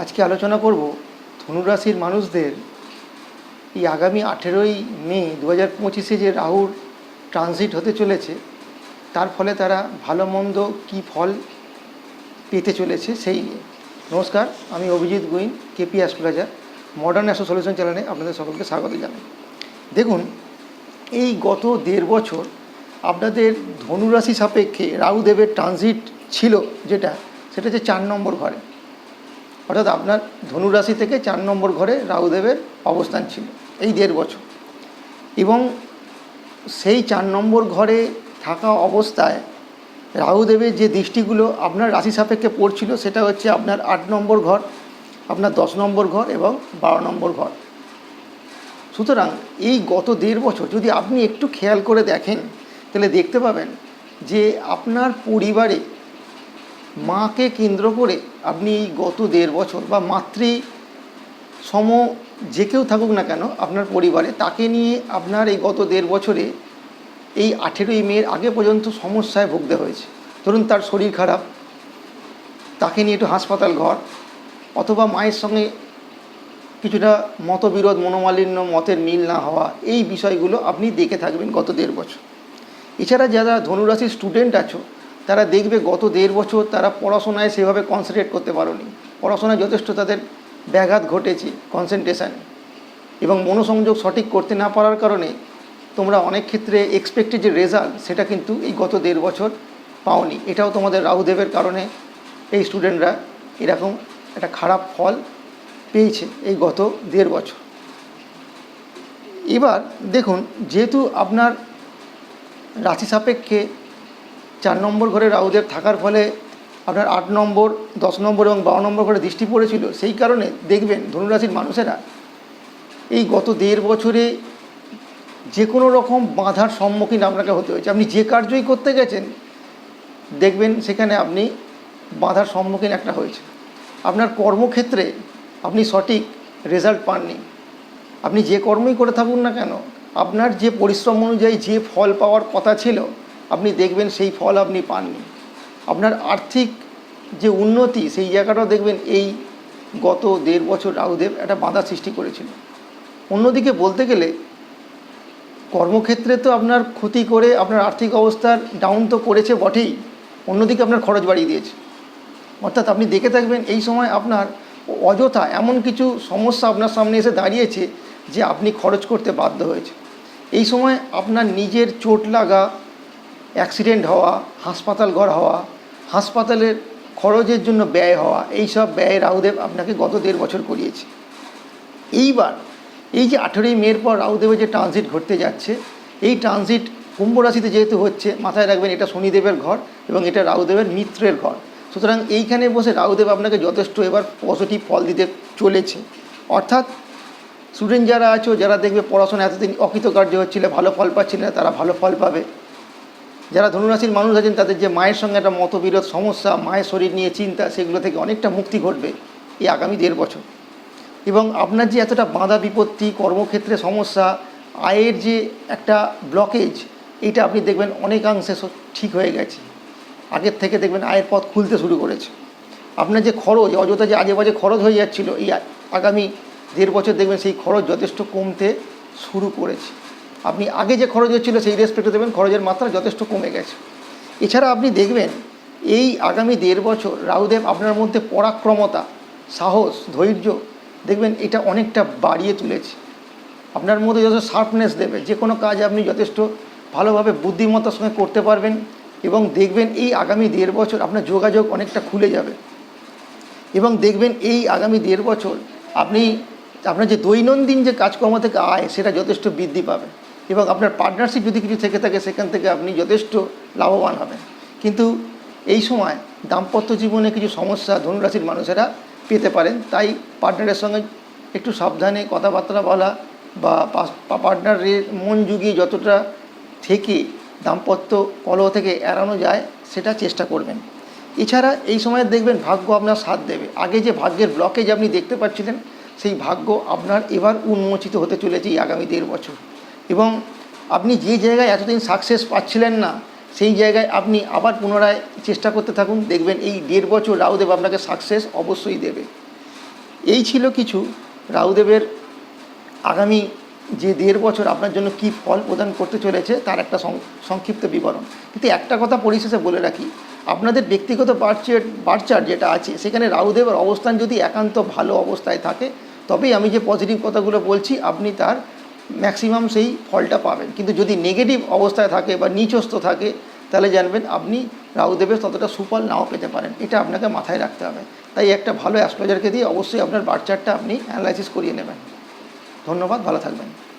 আজকে আলোচনা করব ধনুরাশির মানুষদের এই আগামী আঠেরোই মে দু হাজার পঁচিশে যে রাহুর ট্রানজিট হতে চলেছে, তার ফলে তারা ভালো মন্দ কী ফল পেতে চলেছে সেই নিয়ে। নমস্কার, আমি Abhijit Guin, KP astrologer, modern astro solution চ্যানেলে আপনাদের সকলকে স্বাগত জানাই। দেখুন, এই গত দেড় বছর আপনাদের ধনুরাশি সাপেক্ষে রাহুদেবের ট্রানজিট ছিল যেটা, সেটা হচ্ছে চার নম্বর ঘরে। অর্থাৎ আপনার ধনুরাশি থেকে চার নম্বর ঘরে রাহুদেবের অবস্থান ছিল, এই দেড় বছর। এবং সেই চার নম্বর ঘরে থাকা অবস্থায় রাহুদেবের যে দৃষ্টিগুলো আপনার রাশি সাপেক্ষে পড়ছিল, সেটা হচ্ছে আপনার আট নম্বর ঘর, আপনার দশ নম্বর ঘর এবং বারো নম্বর ঘর। সুতরাং এই গত দেড় বছর যদি আপনি একটু খেয়াল করে দেখেন, তাহলে দেখতে পাবেন যে আপনার পরিবারে মাকে কেন্দ্র করে আপনি এই গত দেড় বছর বা মাতৃ সম যে কেউ থাকুক না কেন, আপনার পরিবারে তাকে নিয়ে আপনার এই গত দেড় বছরে এই আঠেরোই মেয়ের আগে পর্যন্ত সমস্যায় ভুগতে হয়েছে। ধরুন তার শরীর খারাপ, তাকে নিয়ে একটু হাসপাতাল ঘর, অথবা মায়ের সঙ্গে কিছুটা মতবিরোধ, মনোমালিন্য, মতের মিল না হওয়া, এই বিষয়গুলো আপনি দেখে থাকবেন গত দেড় বছর। এছাড়া যারা ধনুরাশির স্টুডেন্ট আছো তারা দেখবে গত দেড় বছর তারা পড়াশোনায় সেভাবে কনসেন্ট্রেট করতে পারোনি। পড়াশোনায় যথেষ্ট তাদের ব্যাঘাত ঘটেছে কনসেন্ট্রেশনে এবং মনোসংযোগ সঠিক করতে না পারার কারণে তোমরা অনেক ক্ষেত্রে এক্সপেক্টেড যে রেজাল্ট সেটা কিন্তু এই গত দেড় বছর পাওনি। এটাও তোমাদের রাহুদেবের কারণে এই স্টুডেন্টরা এরকম একটা খারাপ ফল পেয়েছে এই গত দেড় বছর। এবার দেখুন, যেহেতু আপনার রাশি সাপেক্ষে চার নম্বর ঘরে রাহুদেব থাকার ফলে আপনার আট নম্বর, দশ নম্বর এবং বারো নম্বর ঘরে দৃষ্টি পড়েছিল। সেই কারণে দেখবেন ধনুরাশির মানুষেরা এই গত দেড় বছরে যে কোনো রকম বাধার সম্মুখীন আপনাকে হতে হয়েছে। আপনি যে কার্যই করতে গেছেন, দেখবেন সেখানে আপনি বাধার সম্মুখীন একটা হয়েছে আপনার কর্মক্ষেত্রে আপনি সঠিক রেজাল্ট পাননি। আপনি যে কর্মই করে থাকুন না কেন, আপনার যে পরিশ্রম অনুযায়ী যে ফল পাওয়ার কথা ছিল আপনি দেখবেন সেই ফল আপনি পাননি। আপনার আর্থিক যে উন্নতি, সেই জায়গাটাও দেখবেন এই গত দেড় বছর রাহুদেব একটা বাধা সৃষ্টি করেছিল। অন্যদিকে বলতে গেলে, কর্মক্ষেত্রে তো আপনার ক্ষতি করে আপনার আর্থিক অবস্থার ডাউন তো করেছে বটেই, অন্যদিকে আপনার খরচ বাড়িয়ে দিয়েছে। অর্থাৎ আপনি দেখে থাকবেন এই সময় আপনার অযথা এমন কিছু সমস্যা আপনার সামনে এসে দাঁড়িয়েছে যে আপনি খরচ করতে বাধ্য হয়েছে এই সময় আপনার নিজের চোট লাগা অ্যাক্সিডেন্ট হওয়া, হাসপাতাল ঘর হওয়া, হাসপাতালের খরচের জন্য ব্যয় হওয়া, এই সব ব্যয় রাহুদেব আপনাকে গত দেড় বছর করিয়েছে। এইবার এই যে আঠেরোই মের পর রাহুদেবের যে ট্রানজিট ঘটতে যাচ্ছে, এই ট্রানজিট কুম্ভ রাশিতে যেহেতু হচ্ছে, মাথায় রাখবেন এটা শনিদেবের ঘর এবং এটা রাহুদেবের মিত্রের ঘর। সুতরাং এইখানে বসে রাহুদেব আপনাকে যথেষ্ট এবার পজিটিভ ফল দিতে চলেছে। অর্থাৎ স্টুডেন্ট যারা আছো, যারা দেখবে পড়াশোনা এতদিন অকৃতকার্য হচ্ছিল, ভালো ফল পাচ্ছিল না, তারা ভালো ফল পাবে। যারা ধনুরাশির মানুষ আছেন, তাদের যে মায়ের সঙ্গে একটা মতবিরোধ, সমস্যা, মায়ের শরীর নিয়ে চিন্তা, সেগুলো থেকে অনেকটা মুক্তি ঘটবে এই আগামী দেড় বছর। এবং আপনার যে এতটা বাঁধা বিপত্তি, কর্মক্ষেত্রে সমস্যা, আয়ের যে একটা ব্লকেজ এটা আপনি দেখবেন অনেকাংশে ঠিক হয়ে গেছে। আগের থেকে দেখবেন আয়ের পথ খুলতে শুরু করেছে। আপনার যে খরচ, অযথা যে আজে বাজে খরচ হয়ে যাচ্ছিল, এই আগামী দেড় বছর দেখবেন সেই খরচ যথেষ্ট কমতে শুরু করেছে। আপনি আগে যে খরচ হচ্ছিল সেই রেসপেক্টে দেখবেন খরচের মাত্রা যথেষ্ট কমে গেছে। এছাড়া আপনি দেখবেন, এই আগামী দেড় বছর রাহুদেব আপনার মধ্যে পরাক্রমতা, সাহস, ধৈর্য, দেখবেন এটা অনেকটা বাড়িয়ে তুলেছে। আপনার মধ্যে যথেষ্ট শার্পনেস দেবে, যে কোনো কাজ আপনি যথেষ্ট ভালোভাবে বুদ্ধিমত্তার সঙ্গে করতে পারবেন এবং দেখবেন এই আগামী দেড় বছর আপনার যোগাযোগ অনেকটা খুলে যাবে। এবং দেখবেন এই আগামী দেড় বছর আপনি, আপনার যে দৈনন্দিন যে কাজকর্ম থেকে আয়, সেটা যথেষ্ট বৃদ্ধি পাবে। এবং আপনার পার্টনারশিপ যদি কিছু থেকে থাকে, সেখান থেকে আপনি যথেষ্ট লাভবান হবেন। কিন্তু এই সময় দাম্পত্য জীবনে কিছু সমস্যা ধনুরাশির মানুষেরা পেতে পারেন। তাই পার্টনারের সঙ্গে একটু সাবধানে কথাবার্তা বলা বা পার্টনারের মন জুগিয়ে যতটা থেকে দাম্পত্য কলহ থেকে এড়ানো যায়, সেটা চেষ্টা করবেন। এছাড়া এই সময় দেখবেন ভাগ্য আপনার সাথ দেবে। আগে যে ভাগ্যের ব্লকেজ আপনি দেখতে পাচ্ছিলেন, সেই ভাগ্য আপনার এবার উন্মোচিত হতে চলেছে এই আগামী দেড় বছর। এবং আপনি যে জায়গায় এতদিন সাকসেস পাচ্ছিলেন না, সেই জায়গায় আপনি আবার পুনরায় চেষ্টা করতে থাকুন। দেখবেন এই দেড় বছর রাহুদেব আপনাকে সাকসেস অবশ্যই দেবে। এই ছিল কিছু রাহুদেবের আগামী যে দেড় বছর আপনার জন্য কী ফল প্রদান করতে চলেছে, তার একটা সংক্ষিপ্ত বিবরণ। কিন্তু একটা কথা পরিশেষে বলে রাখি, আপনাদের ব্যক্তিগত বার্চার বার্চার যেটা আছে, সেখানে রাহুদেবের অবস্থান যদি একান্ত ভালো অবস্থায় থাকে, তবেই আমি যে পজিটিভ কথাগুলো বলছি, আপনি তার ম্যাক্সিমাম সেই ফলটা পাবেন। কিন্তু যদি নেগেটিভ অবস্থায় থাকে বা নিচস্থ থাকে, তাহলে জানবেন আপনি রাহুদেবের ততটা সুফল নাও পেতে পারেন। এটা আপনাকে মাথায় রাখতে হবে। তাই একটা ভালো অ্যাস্ট্রোলজারকে দিয়ে অবশ্যই আপনার বার্চারটা আপনি অ্যানালাইসিস করিয়ে নেবেন। ধন্যবাদ, ভালো থাকবেন।